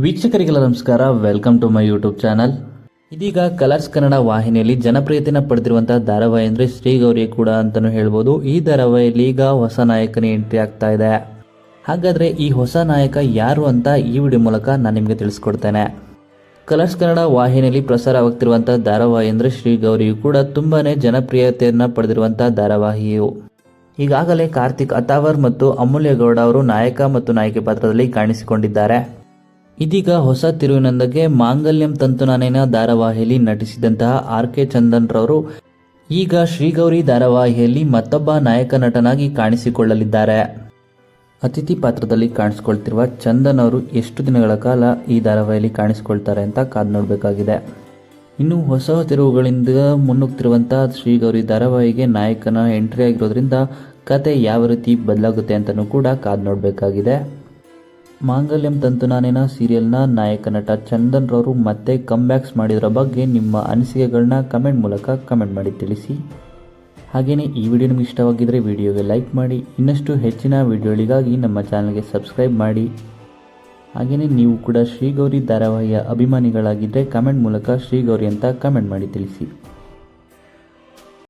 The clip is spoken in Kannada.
ವೀಕ್ಷಕರಿಗೆಲ್ಲ ನಮಸ್ಕಾರ. Welcome to my YouTube channel ಇದೀಗ ಕಲರ್ಸ್ ಕನ್ನಡ ವಾಹಿನಿಯಲ್ಲಿ ಜನಪ್ರಿಯತೆಯನ್ನು ಪಡೆದಿರುವಂತಹ ಧಾರಾವಾಹಿ ಅಂದರೆ ಶ್ರೀಗೌರಿ ಕೂಡ ಅಂತಲೂ ಹೇಳ್ಬೋದು. ಈ ಧಾರಾವಾಹಿಯಲ್ಲಿ ಈಗ ಹೊಸ ನಾಯಕನೇ ಎಂಟ್ರಿ ಆಗ್ತಾ ಇದೆ. ಹಾಗಾದರೆ ಈ ಹೊಸ ನಾಯಕ ಯಾರು ಅಂತ ಈ ವಿಡಿಯೋ ಮೂಲಕ ನಾನು ನಿಮಗೆ ತಿಳಿಸ್ಕೊಡ್ತೇನೆ. ಕಲರ್ಸ್ ಕನ್ನಡ ವಾಹಿನಿಯಲ್ಲಿ ಪ್ರಸಾರವಾಗ್ತಿರುವಂಥ ಧಾರಾವಾಹಿ ಅಂದರೆ ಶ್ರೀಗೌರಿಯು ಕೂಡ ತುಂಬಾನೇ ಜನಪ್ರಿಯತೆಯನ್ನು ಪಡೆದಿರುವಂಥ ಧಾರಾವಾಹಿಯು. ಈಗಾಗಲೇ ಕಾರ್ತಿಕ್ ಅತಾವರ್ ಮತ್ತು ಅಮೂಲ್ಯ ಗೌಡ ಅವರು ನಾಯಕ ಮತ್ತು ನಾಯಕಿ ಪಾತ್ರದಲ್ಲಿ ಕಾಣಿಸಿಕೊಂಡಿದ್ದಾರೆ. ಇದೀಗ ಹೊಸ ತಿರುವಿನೊಂದಿಗೆ ಮಾಂಗಲ್ಯಂ ತಂತುನಾನೇನ ಧಾರಾವಾಹಿಯಲ್ಲಿ ನಟಿಸಿದಂತಹ ಆರ್ ಕೆ ಚಂದನ್ ರವರು ಈಗ ಶ್ರೀಗೌರಿ ಧಾರಾವಾಹಿಯಲ್ಲಿ ಮತ್ತೊಬ್ಬ ನಾಯಕ ನಟನಾಗಿ ಕಾಣಿಸಿಕೊಳ್ಳಲಿದ್ದಾರೆ. ಅತಿಥಿ ಪಾತ್ರದಲ್ಲಿ ಕಾಣಿಸಿಕೊಳ್ತಿರುವ ಚಂದನ್ ಅವರು ಎಷ್ಟು ದಿನಗಳ ಕಾಲ ಈ ಧಾರಾವಾಹಿಯಲ್ಲಿ ಕಾಣಿಸಿಕೊಳ್ತಾರೆ ಅಂತ ಕಾದು ನೋಡಬೇಕಾಗಿದೆ. ಇನ್ನು ಹೊಸ ತಿರುವುಗಳಿಂದ ಮುನ್ನುಗ್ತಿರುವಂಥ ಶ್ರೀಗೌರಿ ಧಾರಾವಾಹಿಗೆ ನಾಯಕನ ಎಂಟ್ರಿ ಆಗಿರೋದ್ರಿಂದ ಕತೆ ಯಾವ ರೀತಿ ಬದಲಾಗುತ್ತೆ ಅಂತಲೂ ಕೂಡ ಕಾದು ನೋಡಬೇಕಾಗಿದೆ. ಮಾಂಗಲ್ಯಂ ತಂತುನಾನೇನ ಸೀರಿಯಲ್ನ ನಾಯಕ ನಟ ಚಂದನ್ ರವರು ಮತ್ತೆ ಕಮ್ಬ್ಯಾಕ್ಸ್ ಮಾಡಿದ್ರ ಬಗ್ಗೆ ನಿಮ್ಮ ಅನಿಸಿಕೆಗಳನ್ನ ಕಮೆಂಟ್ ಮೂಲಕ ಕಮೆಂಟ್ ಮಾಡಿ ತಿಳಿಸಿ. ಹಾಗೆಯೇ ಈ ವಿಡಿಯೋ ನಿಮಗೆ ಇಷ್ಟವಾಗಿದ್ದರೆ ವಿಡಿಯೋಗೆ ಲೈಕ್ ಮಾಡಿ, ಇನ್ನಷ್ಟು ಹೆಚ್ಚಿನ ವಿಡಿಯೋಗಳಿಗಾಗಿ ನಮ್ಮ ಚಾನಲ್ಗೆ ಸಬ್ಸ್ಕ್ರೈಬ್ ಮಾಡಿ. ಹಾಗೆಯೇ ನೀವು ಕೂಡ ಶ್ರೀಗೌರಿ ಧಾರಾವಾಹಿಯ ಅಭಿಮಾನಿಗಳಾಗಿದ್ದರೆ ಕಮೆಂಟ್ ಮೂಲಕ ಶ್ರೀಗೌರಿ ಅಂತ ಕಮೆಂಟ್ ಮಾಡಿ ತಿಳಿಸಿ.